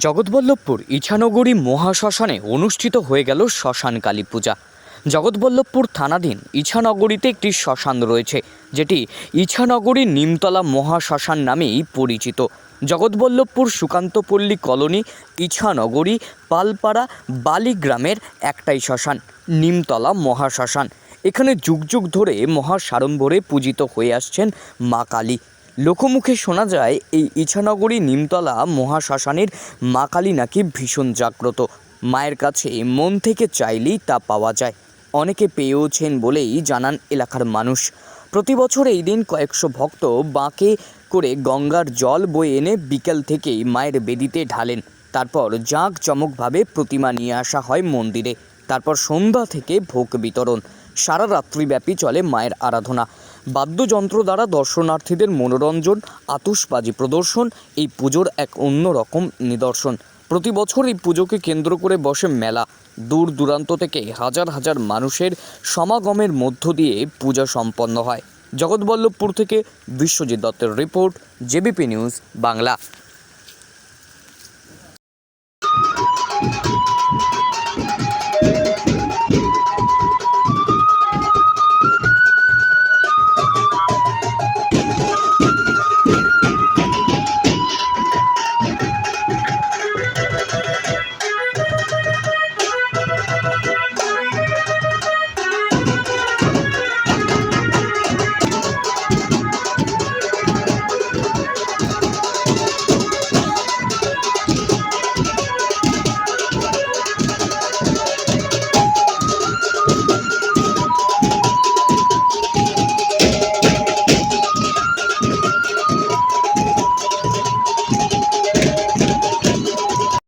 জগৎবল্লভপুর ইছানগরী মহাশ্মশানে অনুষ্ঠিত হয়ে গেল শ্মশান কালী পূজা। জগৎবল্লভপুর থানাধীন ইছানগরীতে একটি শ্মশান রয়েছে, যেটি ইছানগরী নিমতলা মহাশ্মশান নামেই পরিচিত। জগৎবল্লভপুর সুকান্তপল্লী কলোনি ইছানগরী পালপাড়া বালিগ্রামের একটাই শ্মশান, নিমতলা মহাশ্মশান। এখানে যুগ যুগ ধরে মহাসাড়ম্বরে পূজিত হয়ে আসছেন মা কালী। লোকমুখে শোনা যায়, এই ইছানগরী নিমতলা মহাশ্মশানের মা কালী নাকি ভীষণ জাগ্রত। মায়ের কাছে মন থেকে চাইলেই তা পাওয়া যায়। অনেকে পেয়েওছেন বলেই জানান এলাকার মানুষ। প্রতি বছর এই দিন কয়েকশো ভক্ত বাঁকে করে গঙ্গার জল বয়ে এনে বিকেল থেকেই মায়ের বেদিতে ঢালেন। তারপর জাঁক চমকভাবে প্রতিমা নিয়ে আসা হয় মন্দিরে। তারপর সন্ধ্যা থেকে ভোগ বিতরণ। সারা রাত্রিব্যাপী চলে মায়ের আরাধনা। বাদ্যযন্ত্র দ্বারা দর্শনার্থীদের মনোরঞ্জন, আতুশবাজি প্রদর্শন, এই পুজোর এক অন্যরকম নিদর্শন। প্রতি বছর এই পুজোকে কেন্দ্র করে বসে মেলা। দূর দূরান্ত থেকে হাজার হাজার মানুষের সমাগমের মধ্য দিয়ে পূজা সম্পন্ন হয়। জগৎবল্লভপুর থেকে বিশ্বজিৎ দত্তের রিপোর্ট, জেবিপি নিউজ, বাংলা।